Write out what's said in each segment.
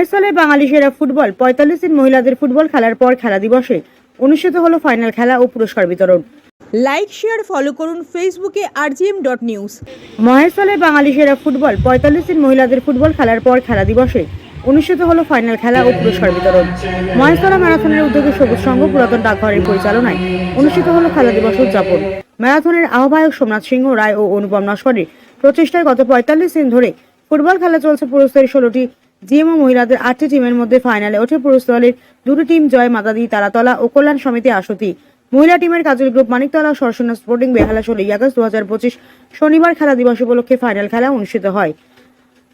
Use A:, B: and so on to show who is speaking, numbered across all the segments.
A: মহেশতলে বাঙালি সেরা ফুটবল পঁয়তাল্লিশ দিন মহিলাদের ফুটবল খেলার পর খেলা দিবসে অনুষ্ঠিত হলো ফাইনাল খেলা ও পুরস্কার বিতরণ। লাইক শেয়ার ফলো করুন ফেসবুকে আরজিএম ডট নিউজ মহেশতলে বাঙালি সেরা ফুটবল পঁয়তাল্লিশ দিন মহিলাদের ফুটবল খেলার পর খেলা দিবসে অনুষ্ঠিত হলো ফাইনাল খেলা ও পুরস্কার বিতরণ। মহেশতলা ম্যারাথনের উদ্যোগে সবুজ সংঘ পুরাতন ডাকঘরের পরিচালনায় অনুষ্ঠিত হলো খেলা দিবস উদযাপন। ম্যারাথনের আহ্বায়ক সোমনাথ সিংহ রায় ও অনুপম নস্করের প্রচেষ্টায় গত পঁয়তাল্লিশ দিন ধরে ফুটবল খেলা চলছে পুরস্কারের ষোলোটি জিএমও মহিলাদের আটটি টিমের মধ্যে ফাইনালে ওঠে পুরুষ দলের দুটি টিম জয় মাতাদি তারাতলা ও কল্যাণ সমিতি আসতি। মহিলা টিমের কাজল গ্রুপ মানিকতলা সরসনা স্পোর্টিং বেহালা ষোলোই আগস্ট দু হাজার পঁচিশ শনিবার খেলা দিবস উপলক্ষে ফাইনাল খেলা অনুষ্ঠিত হয়।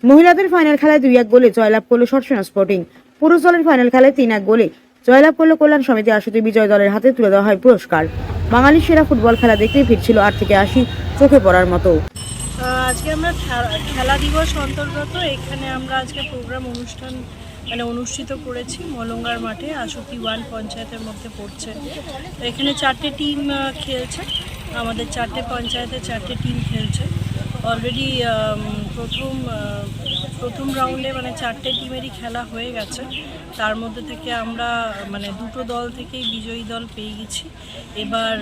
A: মহিলাদের ফাইনাল খেলায় দুই এক গোলে জয়লাভ করল সরসনা স্পোর্টিং। পুরুষ দলের ফাইনাল খেলায় তিন এক গোলে জয়লাভ করল কল্যাণ সমিতি আসতি বিজয় দলের হাতে তুলে দেওয়া হয় পুরস্কার। বাঙালির সেরা ফুটবল খেলা দেখতেই ভিড় আট থেকে আশি চোখে পড়ার মতো।
B: আজকে আমরা খেলা দিবস অন্তর্গত এখানে আমরা আজকে প্রোগ্রাম অনুষ্ঠান মানে অনুষ্ঠিত করেছি মলঙ্গার মাঠে আশুতি ওয়ান পঞ্চায়েতের মধ্যে পড়ছে। এখানে চারটে টিম খেলছে। আমাদের চারটে পঞ্চায়েতে চারটে টিম খেলছে। অলরেডি প্রথম প্রথম রাউন্ডে মানে চারটে টিমেরই খেলা হয়ে গেছে। তার মধ্যে থেকে আমরা মানে দুটো দল থেকেই বিজয়ী দল পেয়ে গেছি। এবার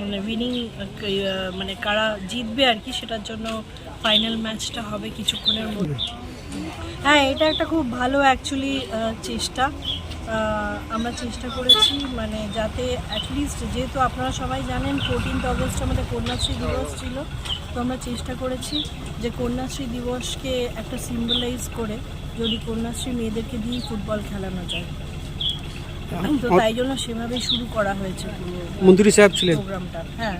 B: মানে উইনিং মানে কারা জিতবে আর কি, সেটার জন্য ফাইনাল ম্যাচটা হবে কিছুক্ষণের মধ্যে। হ্যাঁ এটা একটা খুব ভালো অ্যাকচুয়ালি চেষ্টা। আমরা চেষ্টা করেছি মানে যাতে অ্যাটলিস্ট যেহেতু আপনারা সবাই জানেন ফোরটিন্থ অগস্ট আমাদের কন্যাশ্রী দিবস ছিল। তো আমরা চেষ্টা করেছি যে কন্যাশ্রী দিবসকে একটা সিম্বলাইজ করে যদি কন্যাশ্রী মেয়েদেরকে দিয়েই ফুটবল খেলানো যায়। তো তাই জন্য সেভাবে শুরু করা হয়েছে
C: মন্ত্রী সাহেব ছিলেন?
B: প্রোগ্রামটা হ্যাঁ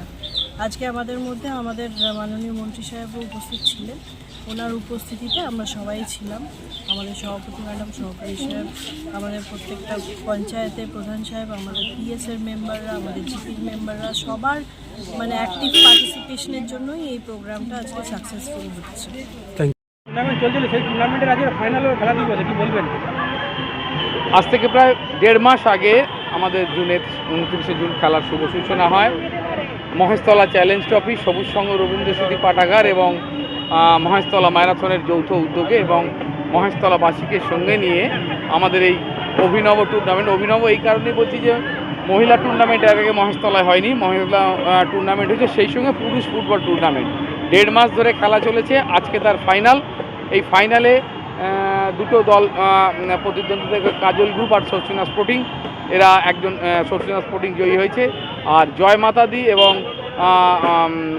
B: আজকে আমাদের মধ্যে আমাদের মাননীয় মন্ত্রী সাহেবও উপস্থিত ছিলেন। ওনার উপস্থিতিতে আমরা সবাই ছিলাম। আমাদের সভাপতি ম্যাডাম সহকারী সাহেব আমাদের প্রত্যেকটা পঞ্চায়েতের প্রধান সাহেব আমাদের পিএসের মেম্বাররা আমাদের জিপির মেম্বাররা সবার মানে অ্যাক্টিভ পার্টিসিপেশনের জন্যই এই প্রোগ্রামটা আজকে সাকসেসফুল হচ্ছে।
C: টুর্নামেন্ট চলছিল সেই টুর্নামেন্টের আজকে ফাইনাল খেলা দিবস কি বলবেন?
D: আজ থেকে প্রায় দেড় মাস আগে আমাদের জুনের উনত্রিশে জুন খেলার শুভ সূচনা হয়। মহেশতলা চ্যালেঞ্জ ট্রফি সবুজ সংঘ রবীন্দ্র স্মৃতি পাঠাগার এবং মহেশতলা ম্যারাথনের যৌথ উদ্যোগে এবং মহেশতলাবাসীকে সঙ্গে নিয়ে আমাদের এই অভিনব টুর্নামেন্ট অভিনব এই কারণেই বলছি যে মহিলা টুর্নামেন্ট এর আগে মহেশতলায় হয়নি। মহিলা টুর্নামেন্ট হয়েছে, সেই সঙ্গে পুরুষ ফুটবল টুর্নামেন্ট দেড় মাস ধরে খেলা চলেছে, আজকে তার ফাইনাল এই ফাইনালে দুটো দল প্রতিদ্বন্দ্বিতা কাজল গ্রুপ আর সরসিনা স্পোর্টিং এরা একজন সরসিনা স্পোর্টিং জয়ী হয়েছে। আর জয় মাতাদি এবং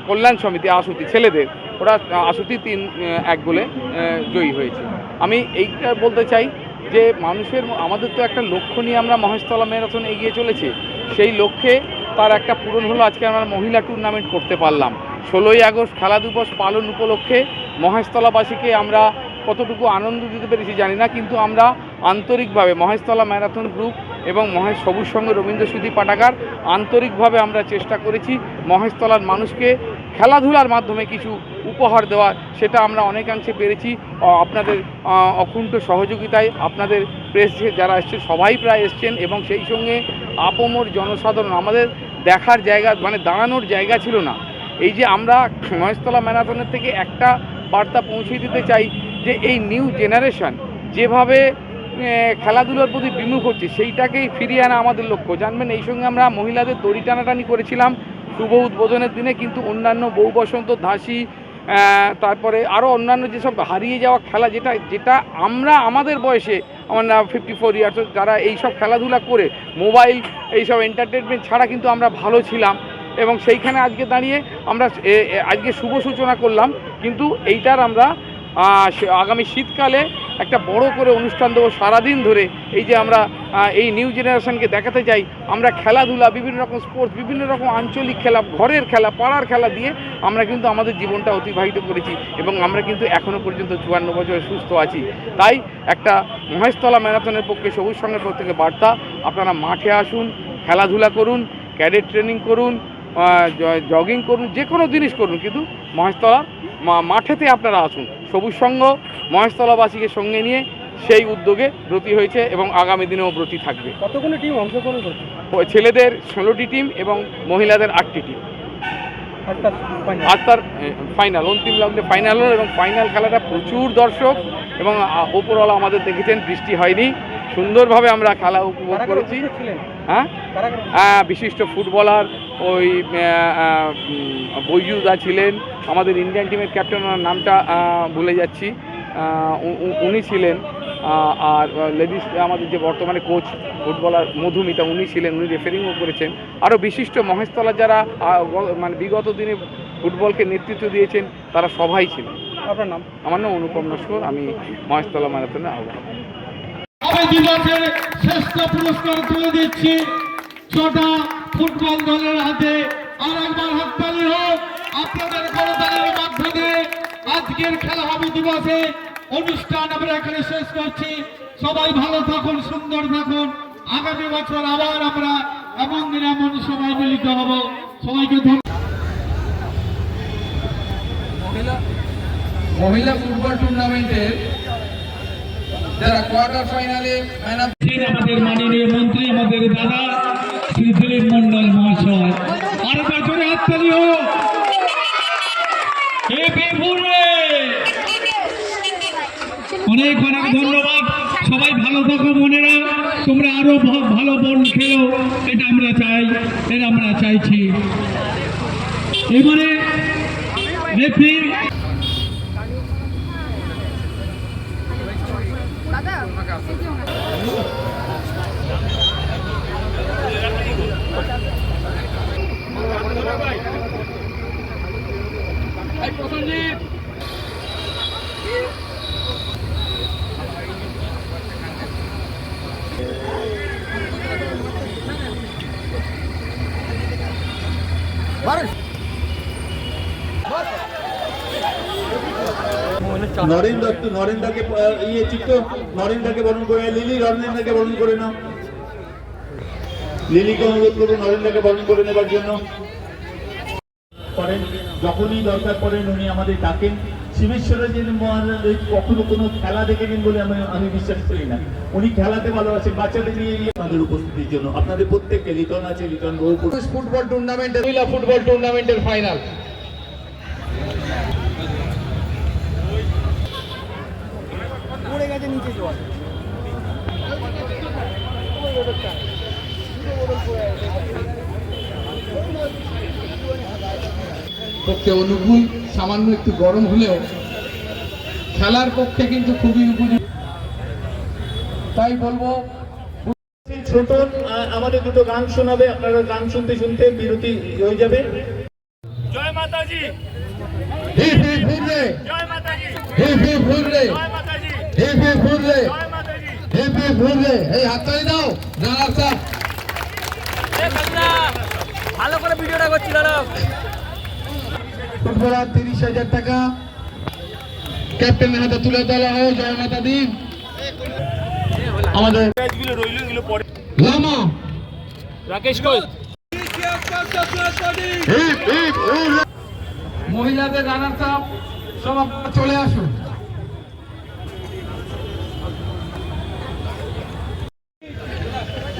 D: কল্যাণ সমিতি, আশুতি, ছেলেদের। ওরা আশুতি তিন এক গোলে জয়ী হয়েছে। আমি এইটা বলতে চাই যে মানুষের, আমাদের তো একটা লক্ষ্য নিয়ে আমরা মহেশতলা ম্যারাথন এগিয়ে চলেছে। সেই লক্ষ্যে তার একটা পূরণ হলো, আজকে আমরা মহিলা টুর্নামেন্ট করতে পারলাম। ষোলোই আগস্ট খেলা দিবস পালন উপলক্ষে মহেশতলাবাসীকে আমরা কতটুকু আনন্দ দিতে পেরেছি জানি না, কিন্তু আমরা আন্তরিকভাবে মহেশতলা ম্যারাথন গ্রুপ এবং মহেশ সবুজ সঙ্গে রবীন্দ্র স্মৃতি পাঠাগার আন্তরিকভাবে আমরা চেষ্টা করেছি মহেশতলার মানুষকে খেলাধুলার মাধ্যমে কিছু উপহার দেওয়া সেটা আমরা অনেকাংশে পেরেছি। আপনাদের অকুণ্ঠ সহযোগিতায় আপনাদের প্রেস যারা এসছে, সবাই প্রায় এসছেন এবং সেই সঙ্গে আপমর জনসাধারণ, আমাদের দেখার জায়গা মানে দাঁড়ানোর জায়গা ছিল না। এই যে আমরা মহেশতলা ম্যারাথনের থেকে একটা বার্তা পৌঁছে দিতে চাই যে এই নিউ জেনারেশন যেভাবে খেলাধুলার প্রতি বিমুখ হচ্ছে, সেইটাকেই ফিরিয়ে আনা আমাদের লক্ষ্য। জানবেন, এই সঙ্গে আমরা মহিলাদের দড়ি টানাটানি করেছিলাম। শুভ উদ্বোধনের দিনে কিন্তু অন্যান্য বউ বসন্ত, ধাসি তারপরে আরও অন্যান্য যেসব হারিয়ে যাওয়া খেলা যেটা যেটা আমরা আমাদের বয়সে, আমার না ফিফটি ফোর ইয়ার্স যারা এইসব খেলাধুলা করে মোবাইল এইসব এন্টারটেনমেন্ট ছাড়া কিন্তু আমরা ভালো ছিলাম। এবং সেইখানে আজকে দাঁড়িয়ে আমরা আজকে শুভ সূচনা করলাম। কিন্তু এইটার আমরা আগামী শীতকালে একটা বড় করে অনুষ্ঠান দেবো সারাদিন ধরে। এই যে আমরা এই নিউ জেনারেশনকে দেখাতে চাই, আমরা খেলাধুলা, বিভিন্ন রকম স্পোর্টস বিভিন্ন রকম আঞ্চলিক খেলা, ঘরের খেলা, পাড়ার খেলা দিয়ে আমরা কিন্তু আমাদের জীবনটা অতিবাহিত করেছি এবং আমরা কিন্তু এখনও পর্যন্ত চুয়ান্ন বছর সুস্থ আছি। তাই একটা মহেশতলা ম্যারাথনের পক্ষে সবুজ সঙ্গের পক্ষ থেকে বার্তা, আপনারা মাঠে আসুন, খেলাধুলা করুন, ক্যাডেট ট্রেনিং করুন জগিং করুন যে কোনো জিনিস করুন, কিন্তু মহেশতলা মাঠেতে আপনারা আসুন। সবুজ সংঘ মহেশতলাবাসীকে সঙ্গে নিয়ে সেই উদ্যোগে ব্রতী হয়েছে এবং আগামী দিনেও ব্রতী থাকবে।
C: কতগুলো টিম অংশগ্রহণ করছে?
D: ছেলেদের ষোলোটি টিম এবং মহিলাদের আটটি টিম। আর তার ফাইনাল অন্তিম রাউন্ডে ফাইনাল হলো এবং ফাইনাল খেলাটা প্রচুর দর্শক এবং ওপরওয়ালা আমাদের দেখেছেন বৃষ্টি হয়নি। সুন্দরভাবে আমরা খেলা উপভোগ
C: কারা কারা
D: করেছি। হ্যাঁ? আহ, বিশিষ্ট ফুটবলার ওই বৈজুদা ছিলেন আমাদের ইন্ডিয়ান টিমের ক্যাপ্টেন ওনার নামটা ভুলে যাচ্ছি। উনি ছিলেন আর লেডিস আমাদের যে বর্তমানে কোচ ফুটবলার মধুমিতা উনি ছিলেন উনি রেফারিংও করেছেন। আরও বিশিষ্ট মহেশতলা যারা মানে বিগত দিনে ফুটবলকে নেতৃত্ব দিয়েছেন তারা সবাই ছিলেন।
C: আপনার নাম?
D: আমার নাম অনুপম নস্কর আমি মহেশতলা ম্যারাথনের আহ্বায়ক।
E: আমি দিবসের শ্রেষ্ঠ পুরস্কার তুলে দিচ্ছি। ছটা ফুটবল দলের হাতে আর একবার হাততালি হোক। আপনাদের করতালির মাধ্যমে আজকের খেলা হবে দিবসে অনুষ্ঠান আমরা এখানে শেষ করছি। সবাই ভালো থাকুন, সুন্দর থাকুন। আগামী বছর আবার আমরা এমন দিন, এমন সবাই মিলিত হব। সবাইকে ধন্যবাদ।
F: মহিলা ফুটবল টুর্নামেন্টের যারা কোয়ার্টার ফাইনালে
E: আমাদের মাননীয় মন্ত্রী, আমাদের দাদা শ্রী দিলীপ মন্ডল মহাশয়। অনেক অনেক ধন্যবাদ। সবাই ভালো থাকো মনেরা তোমরা আরও ভালো বল খেলো। এটা আমরা চাই, এটা আমরা চাইছি। এবারে 快！
G: নরেন দত্ত নরেন দাকে ইয়ে চিত্ত নরেন দাকে বরণ করে লিলি নরেন দাকে বরণ করে নাও। লিলিকে অনুরোধ করব নরেন দাকে বরণ করে নেবার জন্য। করেন যখনই দরকার পড়েন উনি আমাদের ডাকেন। শিবেশ্বরের যে মহারাজ কখনো কোনো খেলা দেখে দেখেছেন বলে আমি আমি বিশ্বাস করি না। উনি খেলাতে ভালোবাসেন বাচ্চাদের নিয়ে গিয়ে আমাদের উপস্থিতির জন্য। আপনাদের প্রত্যেককে লিটন আছে লিটন
F: ফুটবল টুর্নামেন্টের মহিলা ফুটবল টুর্নামেন্টের ফাইনাল পক্ষে অনুকূল সামান্য একটু গরম হলেও খেলার পক্ষে কিন্তু খুবই উপযোগী। তাই বলব
G: ছোট আমাদের দুটো গান শোনাবে আপনারা গান শুনতে শুনতে বিরতি হয়ে যাবে।
F: Hurray. Hip hip hurray. Hip hip hurray hip hip hurray এই হাততালি দাও রানার সাহেব ফুটবলার তিরিশ হাজার টাকা। ক্যাপ্টেনের হাতে তুলে দেওয়া হোক জয় মাতা দি। আমাদের লামা। রাকেশ ঘোষ মহিলাদের রানার সাহেব সব চলে আসুন।